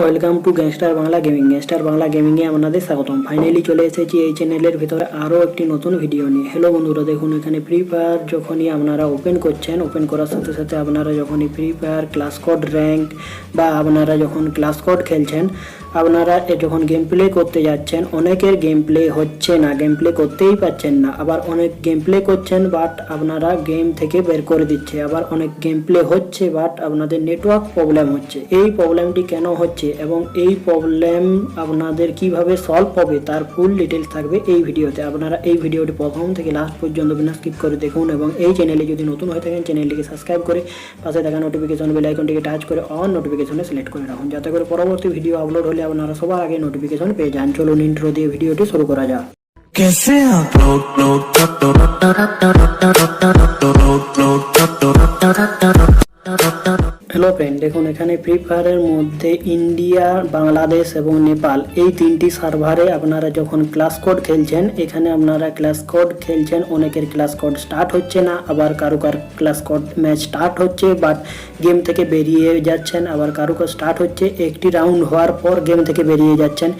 Welcome to gangster Bangla gaming. Gangster Bangla গেমিংয়ে আপনাদের স্বাগতম। Finally চলে এসেছি এই চ্যানেলের ভিতরে আরও একটি নতুন ভিডিও নিয়ে। হ্যালো বন্ধুরা, দেখুন এখানে ফ্রি ফায়ার যখনই আপনারা ওপেন করছেন ওপেন করার সাথে সাথে আপনারা যখনই free fire class code rank বা আপনারা যখন ক্লাস কোড খেলছেন আপনারা যখন গেম প্লে করতে যাচ্ছেন, অনেকের গেম প্লে হচ্ছে না গেম প্লে করতেই পাচ্ছেন না। আবার অনেক গেম প্লে করছেন বাট আপনারা গেম থেকে বের করে দিচ্ছে। আবার অনেক গেম প্লে হচ্ছে বাট আপনাদের নেটওয়ার্ক প্রবলেম হচ্ছে। এই প্রবলেমটি কেন হচ্ছে এবং এই প্রবলেম আপনাদের কীভাবে সলভ হবে, তার ফুল ডিটেলস থাকবে এই ভিডিওতে। আপনারা এই ভিডিওটি প্রথম থেকে লাস্ট পর্যন্ত বিনা স্কিপ করে দেখুন এবং এই চ্যানেলে যদি নতুন হয়ে থাকেন চ্যানেলটিকে সাবস্ক্রাইব করে পাশে থাকা নোটিফিকেশন বেল আইকনটিকে টাচ করে অন নোটিফিকেশনে সিলেক্ট করে রাখুন। যাতে করে পরবর্তী ভিডিও আপলোড হলে আপনারা সবার আগে নোটিফিকেশন পেয়ে যান চলুন ইন্ট্রো দিয়ে ভিডিওটি শুরু করা যাক कैसे आप लोग लोग হ্যালো ফ্রেন্ড দেখুন, এখানে ফ্রি ফায়ারের মধ্যে ইন্ডিয়া বাংলাদেশ এবং নেপাল এই তিনটি সার্ভারে আপনারা যখন ক্লাস কোড খেলছেন, এখানে আপনারা ক্লাস কোড খেলছেন, অনেকের ক্লাস কোড স্টার্ট হচ্ছে না, আবার কারও কার ক্লাস কোড ম্যাচ স্টার্ট হচ্ছে বাট গেম থেকে বেরিয়ে যাচ্ছেন, আবার কারও কার স্টার্ট হচ্ছে, একটি রাউন্ড হওয়ার পর গেম থেকে বেরিয়ে যাচ্ছেন।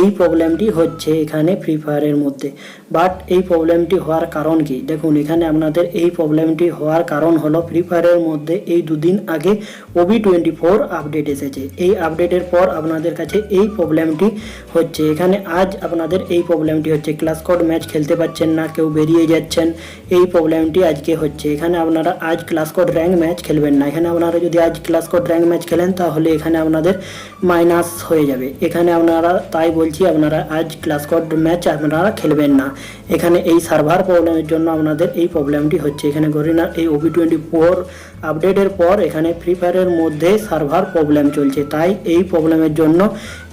এই প্রবলেমটি হচ্ছে এখানে ফ্রি ফায়ারের মধ্যে। বাট এই প্রবলেমটি হওয়ার কারণ কি? দেখুন, এখানে আপনাদের এই প্রবলেমটি হওয়ার কারণ হলো ফ্রি ফায়ারের মধ্যে এই দুদিন আগে ওবি টোয়েন্টি ফোর আপডেট এসেছে। এই আপডেটের পর আপনাদের কাছে এই প্রবলেমটি হচ্ছে। এখানে আজ আপনাদের এই প্রবলেমটি হচ্ছে। ক্লাস কোড ম্যাচ খেলতে পারছেন না, কেউ বেরিয়ে যাচ্ছেন। এই প্রবলেমটি আজকে হচ্ছে। এখানে আপনারা আজ ক্লাস কোড র্যাঙ্ক ম্যাচ খেলবেন না। এখানে আপনারা যদি আজ ক্লাস কোড র্যাঙ্ক ম্যাচ খেলেন, তাহলে এখানে আপনাদের মাইনাস হয়ে যাবে। এখানে আপনারা তাই বলছি, আপনারা আজ ক্লাস কোড ম্যাচ আপনারা খেলবেন না। এখানে এই সার্ভার প্রবলেমের জন্য আপনাদের এই প্রবলেমটি হচ্ছে। এখানে গরিনা এই ওবি টোয়েন্টি ফোর আপডেটের পর এখানে ফ্রি ফায়ারের মধ্যে সার্ভার প্রবলেম চলছে, তাই এই প্রবলেমের জন্য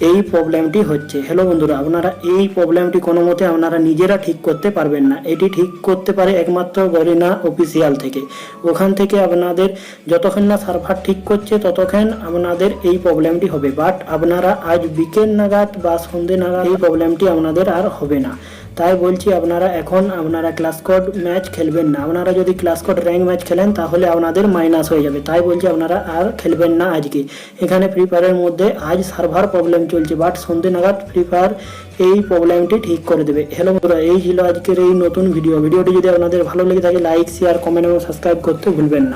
এই প্রবলেমটি হচ্ছে। হ্যালো বন্ধুরা, আপনারা এই প্রবলেমটি কোনো মতে আপনারা নিজেরা ঠিক করতে পারবেন না। এটি ঠিক করতে পারে একমাত্র গরিনা অফিসিয়াল থেকে। ওখান থেকে আপনাদের যতক্ষণ না সার্ভার ঠিক করছে, ততক্ষণ আপনাদের এই প্রবলেমটি হবে। বাট আপনারা আজ বিকেল নাগাদ বা সন্ধে নাগাদ এই প্রবলেমটি আপনাদের আর হবে না। তাই বলছি আপনারা এখন আপনারা ক্লাস কোড ম্যাচ খেলবেন না। আপনারা যদি ক্লাস কোড র্যাঙ্ক ম্যাচ খেলেন, তাহলে আপনাদের মাইনাস হয়ে যাবে। তাই বলছি আপনারা আর খেলবেন না আজকে। এখানে ফ্রি ফায়ারের মধ্যে আজ সার্ভার প্রবলেম চলছে বাট সন্ধ্যে নাগাদ ফ্রি ফায়ার এই প্রবলেমটি ঠিক করে দেবে। হ্যালো বন্ধুরা, এই ছিল আজকের এই নতুন ভিডিও ভিডিওটি যদি আপনাদের ভালো লেগে থাকে লাইক শেয়ার কমেন্ট এবং সাবস্ক্রাইব করতে ভুলবেন না।